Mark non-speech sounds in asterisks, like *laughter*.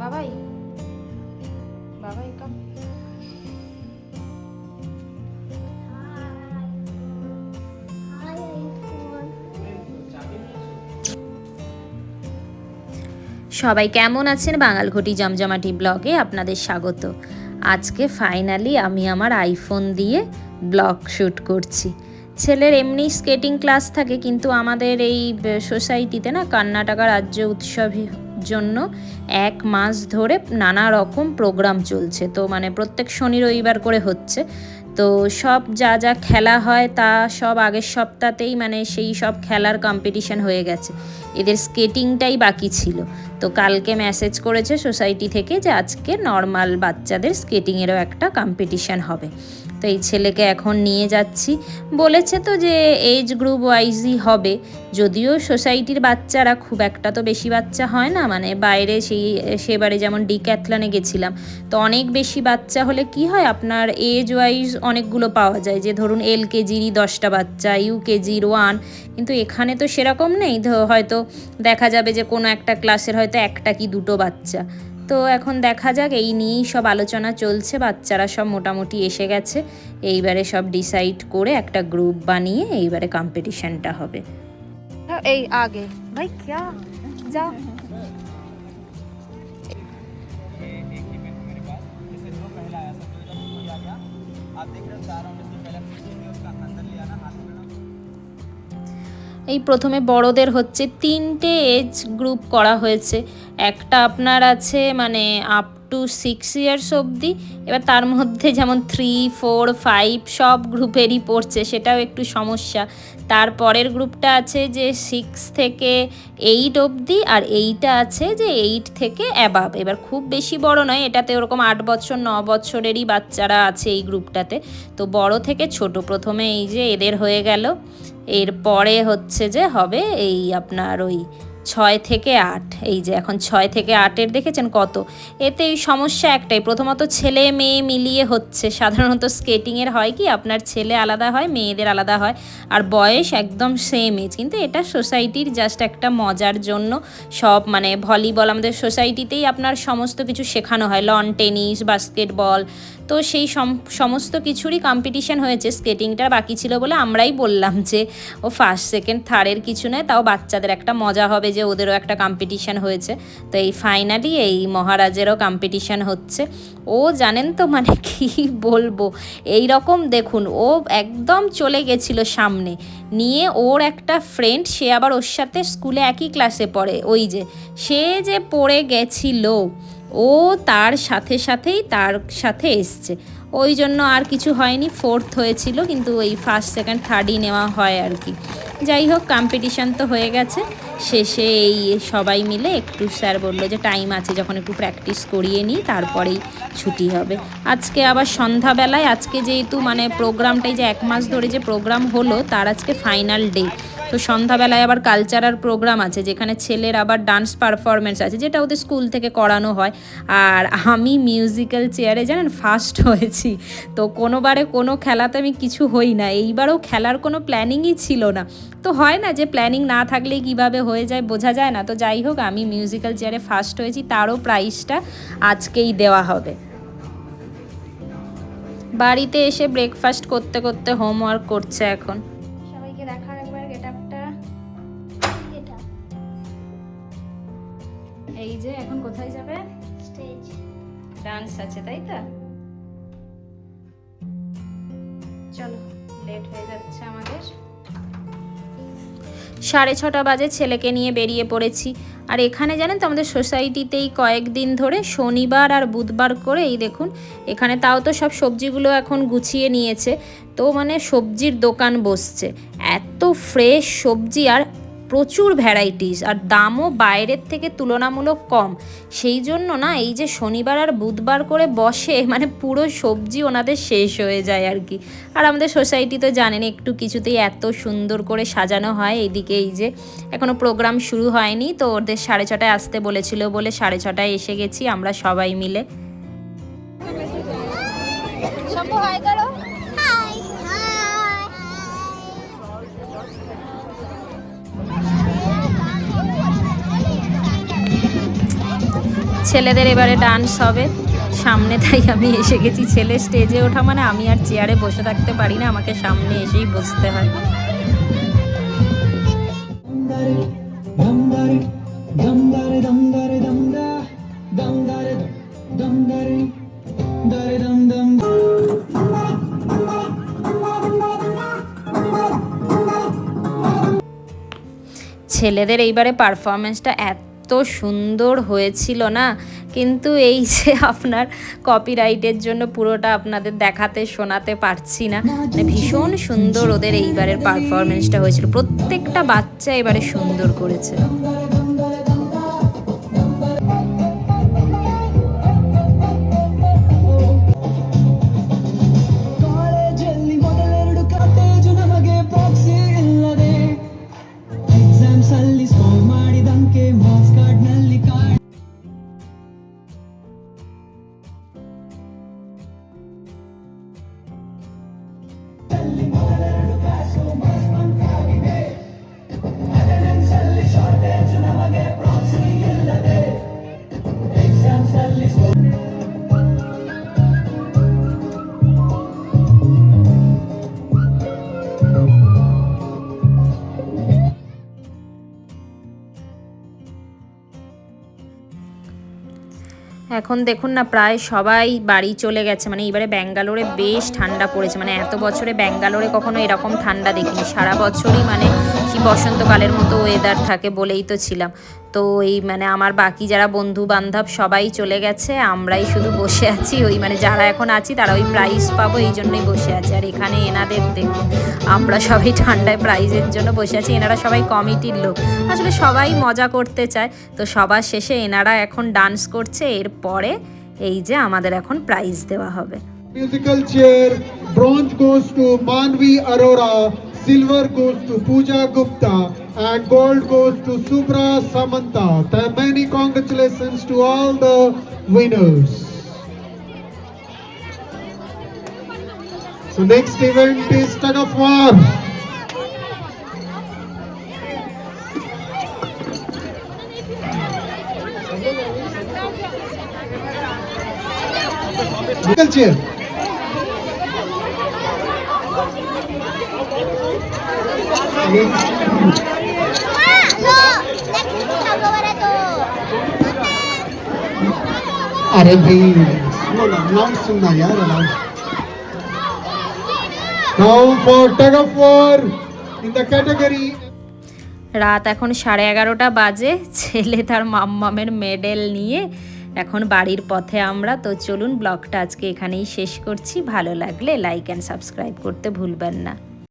বাবাই। বাবাই কাম সবাই কেমন আছেন? বাঙালঘটি জমজমাটি ব্লগে আপনাদের স্বাগত। আজকে ফাইনালি আমি আমার আইফোন দিয়ে ব্লগ শ্যুট করছি। ছেলের এমনি স্কেটিং ক্লাস থাকে, কিন্তু আমাদের এই সোসাইটিতে না, কর্ণাটকা রাজ্য উৎসবের জন্য এক মাস ধরে নানা রকম প্রোগ্রাম চলছে। তো মানে প্রত্যেক শনি রবিবার করে হচ্ছে। তো সব যা যা খেলা হয় তা সব আগের সপ্তাহতেই মানে সেই সব খেলার কম্পিটিশন হয়ে গেছে। এদের স্কেটিংটাই বাকি ছিল। তো কালকে মেসেজ করেছে সোসাইটি থেকে যে আজকে নর্মাল বাচ্চাদের স্কেটিংয়েরও একটা কম্পিটিশান হবে। তো এই ছেলেকে এখন নিয়ে যাচ্ছি। বলেছে তো যে এজ গ্রুপ ওয়াইজই হবে। যদিও সোসাইটির বাচ্চারা খুব একটা তো বেশি বাচ্চা হয় না। মানে বাইরে সেই সেবারে যেমন ডিক্যাথলনে গেছিলাম, তো অনেক বেশি বাচ্চা হলে কি হয়? আপনার এজ ওয়াইজ অনেকগুলো পাওয়া যায়। যে ধরুন এল কেজিরই দশটা বাচ্চা, ইউ কেজির ওয়ান কিন্তু এখানে তো সেরকম নেই। হয়তো দেখা যাবে যে কোনো একটা ক্লাসের হয়তো একটা কি দুটো বাচ্চা। তো এখন দেখা যাক এই নিয়েই সব আলোচনা চলছে বাচ্চারা সব মোটামুটি এসে গেছে এইবারে সব ডিসাইড করে একটা গ্রুপ বানিয়ে এইবারে কম্পিটিশনটা হবে এই আগে ভাই क्या जा एक इवेंट मेरे पास जैसे जो पहला आया सब जो जब कोई आ गया आप देख रहे हो चार राउंड এই প্রথমে বড়দের হচ্ছে তিনটে এজ গ্রুপ করা হয়েছে। একটা আপনার আছে মানে আপ টু সিক্স ইয়ার্স অবধি। এবার তার মধ্যে যেমন থ্রি, ফোর, ফাইভ সব গ্রুপেরই পড়ছে, সেটাও একটু সমস্যা। তারপরের গ্রুপটা আছে যে সিক্স থেকে এইট অবধি আর এইটা আছে যে এইট থেকে অ্যাবাভ। এবার খুব বেশি বড় নয়, এটাতে ওরকম আট বছর, ন বছরেরই বাচ্চারা আছে এই গ্রুপটাতে। তো বড় থেকে ছোট, প্রথমে এই যে এদের হয়ে গেল। এরপরে হচ্ছে যে হবে এই আপনার ওই ছয় থেকে আট। এই যে এখন ছয় থেকে আটের দেখেছেন কত? এতে এই সমস্যা একটাই, প্রথমত ছেলে মেয়ে মিলিয়ে হচ্ছে। সাধারণত স্কেটিংয়ের হয় কি, আপনার ছেলে আলাদা হয়, মেয়েদের আলাদা হয়, আর বয়স একদম সেম এজ কিন্তু এটা সোসাইটির জাস্ট একটা মজার জন্য সব মানে ভলিবল আমাদের সোসাইটিতেই আপনার সমস্ত কিছু শেখানো হয়। লন টেনিস বাস্কেটবল তো সেই সম- সমস্ত কিছুরই কম্পিটিশন হয়েছে। স্কেটিংটা বাকি ছিল বলে আমরাই বললাম যে, ও ফার্স্ট সেকেন্ড থার্ডের কিছু নয়, তাও বাচ্চাদের একটা মজা হবে যে ওদেরও একটা কম্পিটিশন হয়েছে। তো এই ফাইনালি এই মহারাজেরও কম্পিটিশন হচ্ছে। ও জানেন তো মানে *laughs* কি বলব? এই রকম দেখুন, ও একদম চলে গেছিল সামনে। নিয়ে ওর একটা ফ্রেন্ড সে আবার ওর সাথে স্কুলে একই ক্লাসে পড়ে। ওই যে, সে যে পড়ে গেছিল ও তার সাথে সাথেই তার সাথে এসছে। ওই জন্য আর কিছু হয়নি ফোর্থ হয়েছিল, কিন্তু ওই ফার্স্ট সেকেন্ড থার্ডই নেওয়া হয় আর কি। যাই হোক কম্পিটিশান তো হয়ে গেছে। শেষে এই সবাই মিলে একটু স্যার বলল যে টাইম আছে, যখন একটু প্র্যাকটিস করিয়ে নিই, তারপরেই ছুটি হবে। আজকে আবার সন্ধ্যাবেলায়, আজকে যেহেতু মানে প্রোগ্রামটাই যে এক মাস ধরে যে প্রোগ্রাম হলো, তার আজকে ফাইনাল ডে তো সন্ধ্যাবেলায় আবার কালচারাল প্রোগ্রাম আছে, যেখানে ছেলের আবার ডান্স পারফরমেন্স আছে, যেটা ওদের স্কুল থেকে করানো হয়। আর আমি মিউজিক্যাল চেয়ারে জানেন ফার্স্ট হয়েছি। তো কোনোবারে কোনো খেলাতে আমি কিছু হই না, এইবারও খেলার কোনো প্ল্যানিংই ছিল না। তো হয় না যে প্ল্যানিং না থাকলে কীভাবে হয়ে যায়, বোঝা যায় না। তো যাই হোক, আমি মিউজিক্যাল চেয়ারে ফার্স্ট হয়েছি, তারও প্রাইজটা আজকেই দেওয়া হবে। বাড়িতে এসে ব্রেকফাস্ট করতে করতে হোমওয়ার্ক করছে এখন। কোথায় যাবে? স্টেজ ডান্স আছে তাই তো? চলো লেট হয়ে যাচ্ছে আমাদের। সাড়ে ছটা বাজে ছেলেকে নিয়ে বেরিয়ে পড়েছি। আর এখানে জানেন তো আমাদের সোসাইটিতেই কয়েকদিন ধরে শনিবার আর বুধবার করে এই দেখুন এখানে তাও তো সব সবজিগুলো এখন গুছিয়ে নিয়েছে। তো মানে সবজির দোকান বসছে। এত ফ্রেশ সবজি আর প্রচুর ভ্যারাইটিস আর দামও বাইরের থেকে তুলনামূলক কম। সেই জন্য না, এই যে শনিবার আর বুধবার করে বসে মানে পুরো সবজি ওনাদের শেষ হয়ে যায় আর কি। আর আমাদের সোসাইটি তো জানেন, একটু কিছুতেই এত সুন্দর করে সাজানো হয়। এইদিকে এই যে এখনও প্রোগ্রাম শুরু হয়নি, তো ওদের সাড়ে ছটায় আসতে বলেছিল বলে সাড়ে ছটায় এসে গেছি আমরা সবাই মিলে। শম্ভু হয় করো ছেলেদের এবারে ডান্স হবে। সামনে তাই আমি এসে গেছি ছেলে স্টেজে ওঠা মানে আমি আর চেয়ারে বসে থাকতে পারি না, আমাকে সামনে এসেই বসতে হয়। ছেলেদের এইবারে পারফরমেন্সটা এত সুন্দর হয়েছিল না? কিন্তু এই যে আপনার কপিরাইটের জন্য পুরোটা আপনাদের দেখাতে, শোনাতে পারছি না। মানে ভীষণ সুন্দর ওদের এইবারের পারফরমেন্সটা হয়েছিল। প্রত্যেকটা বাচ্চা এবারে সুন্দর করেছে। এখন দেখুন না, প্রায় সবাই বাড়ি চলে গেছে। মানে এবারে ব্যাঙ্গালোরে বেশ ঠান্ডা পড়েছে। মানে এত বছরে ব্যাঙ্গালোরে কখনো এরকম ঠান্ডা দেখিনি। সারা বছরই মানে কি বসন্তকালের মতো ওয়েদার থাকে বলেই তো ছিলাম। তো এই মানে আমার বাকি যারা বন্ধু বান্ধব সবাই চলে গেছে আমরাই শুধু বসে আছি। ওই মানে যারা এখন আছি তারা ওই প্রাইজ পাবো এই জন্যই বসে আছে। আর এখানে এনাদের দেখুন আমরা সবাই ঠান্ডায় প্রাইজের জন্য বসে আছি। এনারা সবাই কমিটির লোক। আসলে সবাই মজা করতে চায়। তো সবার শেষে এনারা এখন ডান্স করছে। এরপরে এই যে আমাদের এখন প্রাইজ দেওয়া হবে। Musical chair, bronze goes to Manvi Arora, silver goes to Pooja Gupta, and gold goes to Subra Samanta. Th- Many congratulations to all the winners. So next event is tug of war. Musical अरे भाई सुनो ना announce सुनना यार announce Now for tug of war in the category রাত এখন সাড়ে এগারোটা বাজে ছেলে তার মাম্মামের মেডেল নিয়ে এখন বাড়ির পথে আমরা, তো চলুন ব্লগটা আজকে এখানেই শেষ করছি। ভালো লাগলে লাইক অ্যান্ড সাবস্ক্রাইব করতে ভুলবেন না।